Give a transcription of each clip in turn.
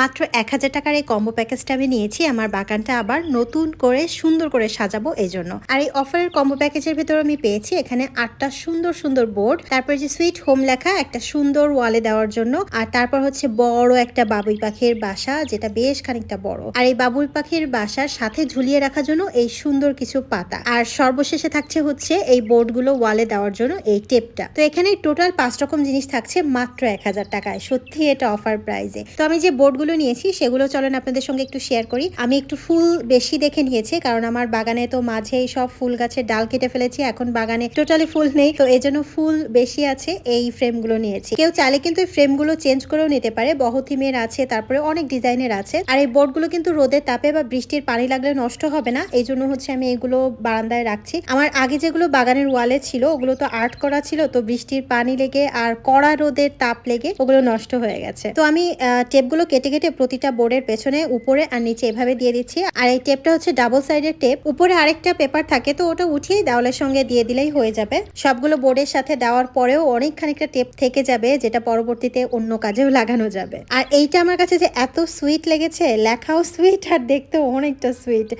মাত্র এক হাজার টাকার এই কম্বো প্যাকেজটা আমি নিয়েছি, আমার বাগানটা আবার নতুন করে সুন্দর করে সাজাবো এই জন্য আর এই অফারের কম্বো প্যাকেজের ভিতরে আমি পেয়েছি, এখানে আটটা সুন্দর সুন্দর বোর্ড তারপর যে সুইট হোম লেখা, একটা সুন্দর ওয়ালে দেওয়ার জন্য, আর তারপর হচ্ছে বড় একটা বাবুই পাখির বাসা, যেটা বেশ খানিকটা বড়। আর এই বাবুই পাখির বাসার সাথে ঝুলিয়ে রাখার জন্য এই সুন্দর কিছু পাতা। আর সর্বশেষে থাকছে হচ্ছে এই বোর্ডগুলো ওয়ালে দেওয়ার জন্য এই টেপটা তো এখানে টোটাল পাঁচ রকম জিনিস থাকছে মাত্র এক হাজার টাকায়। সত্যি এটা অফার প্রাইজে তো আমি যে বোর্ডগুলো নিয়েছি, সেগুলো চলেন আপনাদের সঙ্গে একটু শেয়ার করি। আমি একটু ফুল বেশি দেখে নিয়েছি, কারণ আমার বাগানে তো মাঝেই সব ফুল গাছের ডাল কেটে ফেলেছি, এখন বাগানে টোটালি ফুল নেই। তো এই জন্য ফুল বেশি আছে, এই ফ্রেমগুলো নিয়েছি। কেউ চাইলে কিন্তু এই ফ্রেমগুলো চেঞ্জ করেও নিতে পারে বহথিমের আছে, তারপরে অনেক ডিজাইনের আছে। আর এই বোর্ডগুলো কিন্তু রোদের তাপে বা বৃষ্টির পানি লাগলে নষ্ট হবে না, এই জন্য হচ্ছে আমি এগুলো বারান্দায় রাখছি। আমার আগে যেগুলো বাগানের ওয়ালে ছিল, ওগুলো তো আর্ট করা ছিল, তো বৃষ্টির পানি লেগে আর কড়া রোদের তাপ লেগে ওগুলো নষ্ট হয়ে গেছে। তো আমি টেপগুলো কেটে কেটে প্রতিটা বোর্ডের পেছনে, উপরে আর নিচে এভাবে দিয়ে দিচ্ছি। আর এই টেপটা হচ্ছে ডাবল সাইডের টেপ। উপরে আরেকটা পেপার থাকে, তো ওটা উঠিয়ে দেওয়ালের সঙ্গে দিয়ে দিলেই হয়ে যাবে। সবগুলো বোর্ডের সাথে দেওয়ার পরেও অনেক খানিকটা টেপ থেকে যাবে, যেটা পরবর্তীতে অন্য কাজেও লাগানো যাবে। আর এইটা আমার কাছে যে এত সুইট লেগেছে, লেখাও সুইট আর দেখতেও অনেকটা সুইট।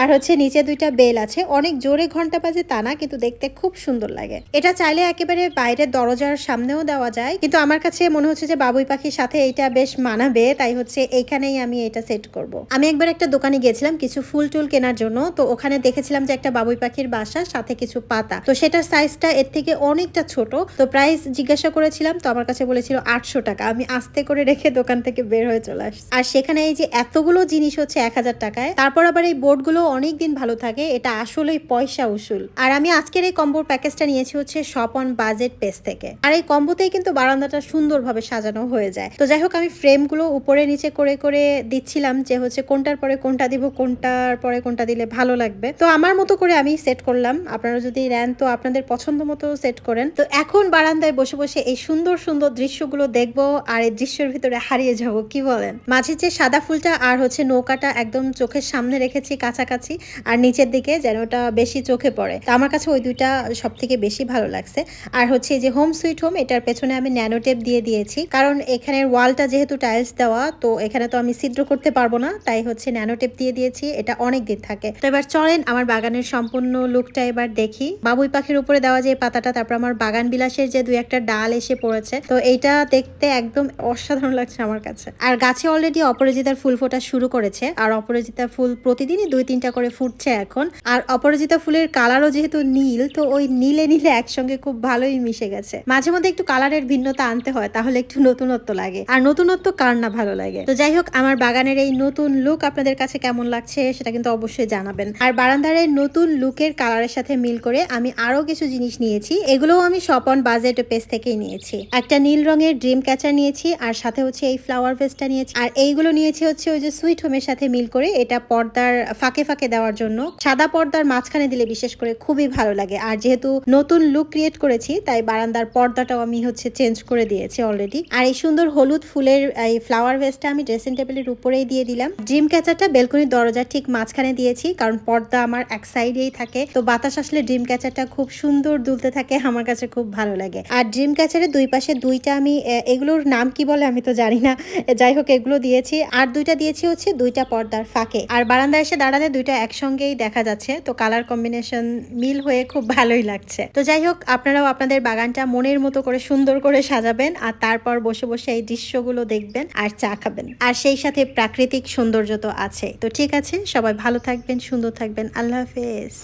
আর হচ্ছে নিচে দুইটা বেল আছে, অনেক জোরে ঘণ্টা বাজে তা না, কিন্তু দেখতে খুব সুন্দর লাগে। এটা চাইলে একেবারে বাইরের দরজার সামনেও দেওয়া যায়, কিন্তু আমার কাছে মনে হচ্ছে যে বাবুই পাখির সাথে এইটা বেশ মানাবে, তাই হচ্ছে এইখানেই আমি এটা সেট করব। আমি একবার একটা দোকানে গিয়েছিলাম কিছু ফুল টুল কেনার জন্য, তো ওখানে দেখেছিলাম যে একটা বাবুই পাখির বাসা, সাথে কিছু পাতা। তো সেটার সাইজটা এর থেকে অনেকটা ছোট, তো প্রাইস জিজ্ঞাসা করেছিলাম, তো আমার কাছে বলেছিল আটশো টাকা। আমি আস্তে করে রেখে দোকান থেকে বের হয়ে চলে আসছি। আর সেখানে এই যে এতগুলো জিনিস হচ্ছে এক হাজার টাকায়, তারপর আবার এই বোর্ডগুলো অনেক দিন ভালো থাকে, এটা আসলেই পয়সা উসুল। আর আমি আজকের এই কম্বোর প্যাকেজটা নিয়েছি হচ্ছে শপ অন বাজেট পেজ থেকে। আর এই কম্বোতেই কিন্তু বারান্দাটা সুন্দরভাবে সাজানো হয়ে যায়। তো যাই হোক, আমি ফ্রেমগুলো উপরে নিচে করে করে দিচ্ছিলাম যে হচ্ছে কোনটার পরে কোনটা দিব, কোনটার পরে কোনটা দিলে ভালো লাগবে। তো আমার মতো করে আমি সেট করলাম। আপনারা যদি নেন তো আপনাদের পছন্দ মতো সেট করেন। তো এখন বারান্দায় বসে বসে এই সুন্দর সুন্দর দৃশ্যগুলো দেখব আর এই দৃশ্যের ভিতরে হারিয়ে যাব, কি বলেন? মাঝে যে সাদা ফুলটা আর হচ্ছে নৌকাটা একদম চোখের সামনে রেখেছি কাছাকাছি আর নিচের দিকে যেন ওটা বেশি চোখে পড়ে। তো আমার কাছে ওই দুইটা সব থেকে বেশি ভালো লাগছে। আর হচ্ছে যে হোম সুইট হোম এটার পেছনে আমি ন্যানো টেপ দিয়ে দিয়েছি। কারণ এখানের ওয়ালটা যেহেতু টাইলস দেওয়া তো এখানে তো আমি ছিদ্র করতে পারব না, তাই হচ্ছে ন্যানো টেপ দিয়ে দিয়েছি, এটা অনেক দিন থাকে। তো এবার চলেন আমার বাগানের সম্পূর্ণ লুকটা এবার দেখি। বাবুই পাখির উপরে দেওয়া যে পাতাটা, তারপর আমার বাগান বিলাসের যে দুই একটা ডাল এসে পড়েছে, তো এইটা দেখতে একদম অসাধারণ লাগছে আমার কাছে। আর গাছে অলরেডি অপরাজিতার ফুল ফোটা শুরু করেছে, আর অপরাজিতা ফুল প্রতিদিনই দুই তিনটা করে ফুটছে এখন। আর অপরাজিতা ফুলের কালারও যেহেতু নীল, তো ওই নীলে নীলে একসঙ্গে খুব ভালোই মিশে গেছে। মাঝে মধ্যে একটু কালারের ভিন্নতা আনতে হয়, তাহলে একটু নতুনত্ব লাগে। আর নতুনত্ব কার না ভালো লাগে। তো যাই হোক, আমার বাগানের এই নতুন লুক আপনাদের কাছে কেমন লাগছে সেটা কিন্তু অবশ্যই জানাবেন। আর বারান্দার এই নতুন লুকের কালারের সাথে মিল করে আমি আরও কিছু জিনিস নিয়েছি। এগুলোও আমি স্বপন বাজেট পেজ থেকেই নিয়েছি। একটা নীল রঙের ড্রিম ক্যাচার নিয়েছি আর সাথে হচ্ছে এই ফ্লাওয়ার ভেসটা নিয়েছি। আর এইগুলো নিয়েছি হচ্ছে ওই যে সুইট হোমের সাথে মিল করে এটা পর্দার ফাঁকে ফাঁকে দেওয়ার জন্য। সাদা পর্দার মাঝখানে দিলে বিশেষ করে খুবই ভালো লাগে। আর যেহেতু নতুন লুক ক্রিয়েট করেছি, তাই বারান্দার পর্দাটাও আমি হচ্ছে চেঞ্জ করে দিয়েছি অলরেডি আর এই সুন্দর হলুদ ফুলের এই ফ্লাওয়ার ভেসটা আমি ড্রেসিং টেবিলের উপরেই দিয়ে দিলাম। ড্রিম ক্যাচারটা বেলকনির দরজার ঠিক মাঝখানে দিয়েছি, কারণ পর্দা আমার এক সাইডেই থাকে। তো বাতাস আসলে ড্রিম ক্যাচারটা খুব সুন্দর দুলতে থাকে, আমার কাছে খুব ভালো লাগে। আর ড্রিম ক্যাচারের দুই পাশে দুইটা আমি এগুলোর নাম কি বলে আমি তো জানি না। যাই হোক, এগুলো দিয়েছি। আর দুইটা দিয়েছি হচ্ছে দুইটা পর্দার ফাঁকে। আর বারান্দায় এসে দাঁড়ালে দুইটা একসঙ্গেই দেখা যাচ্ছে। তো কালার কম্বিনেশন মিল হয়ে খুব ভালোই লাগছে। তো যাই হোক, আপনারাও আপনাদের বাগানটা মনের মতো করে সুন্দর করে সাজাবেন, আর তারপর বসে বসে এই দৃশ্যগুলো দেখবেন। আর চা খাবেন আর সেই সাথে প্রাকৃতিক সৌন্দর্য তো আছে তো ঠিক আছে, সবাই ভালো থাকবেন, সুন্দর থাকবেন। আল্লাহ হাফেজ।